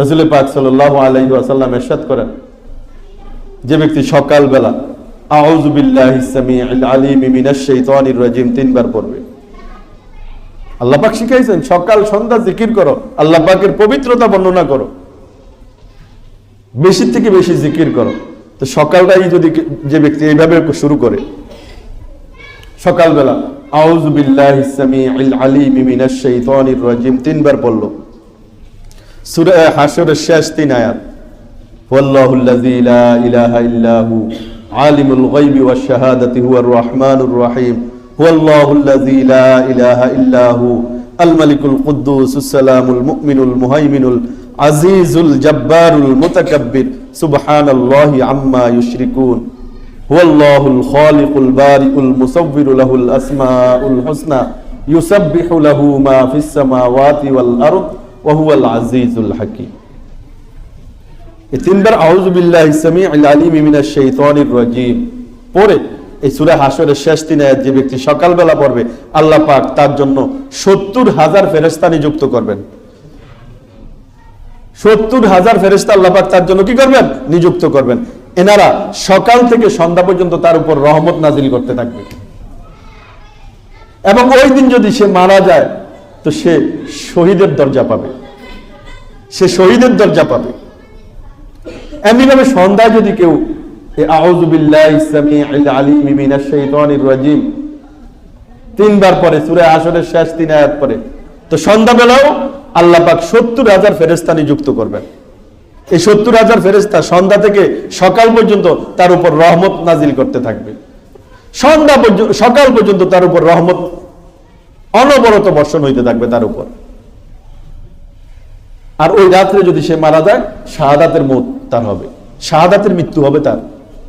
রসুল পাক সাল্লাহ আলহি আসাল্লাম এরশাদ করেন, যে ব্যক্তি সকালবেলা রাজিম তিনবার পড়বে। আল্লাহ শিখাইছেন, সকাল, সন্ধ্যা জিকির করো আল্লাপাকের পবিত্রতা বর্ণনা করো। বেশি থেকে বেশি জিকির করো। তো যদি যে ব্যক্তি এইভাবে শুরু করে, সকালবেলা তিনবার পড়ল। সূরা হাশরের শেষ তিন আয়াত والله الذي لا إله إلا هو عالم الغيب والشهادة هو الرحمن الرحيم هو الله الذي لا إله إلا هو الملك القدوس السلام المؤمن المهيمن العزيز الجبار المتكبر سبحان الله عما يشركون هو الله الخالق البارئ المصور له الأسماء الحسنى يسبح له ما في السماوات والأرض আল্লাহ পাক তার জন্য সত্তর হাজার ফেরেস্তা নিযুক্ত করবেন। সত্তর হাজার ফেরেস্তা আল্লাহ পাক তার জন্য কি করবেন? নিযুক্ত করবেন। এনারা সকাল থেকে সন্ধ্যা পর্যন্ত তার উপর রহমত নাজিল করতে থাকবে। এবং ওই দিন যদি সে মারা যায়, তো সে শহীদের দরজা পাবে। সে শহীদের দরজা পাবে। এমনিভাবে সন্ধ্যায় যদি কেউ তিনবার পরে সূরা আসরের শেষ তিন আয়াত পরে তো সন্ধ্যাবেলাও আল্লাহ পাক সত্তর হাজার ফেরেস্তা নিযুক্ত করবেন। এই সত্তর হাজার ফেরেস্তা সন্ধ্যা থেকে সকাল পর্যন্ত তার উপর রহমত নাজিল করতে থাকবে। সন্ধ্যা পর্যন্ত, সকাল পর্যন্ত তার উপর রহমত অনবরত বর্ষণ হইতে থাকবে তার উপর। আর ওই রাত্রে যদি সে মারা যায়, শাহাদাতের মত তার হবে। শাহাদাতের মৃত্যু হবে তার।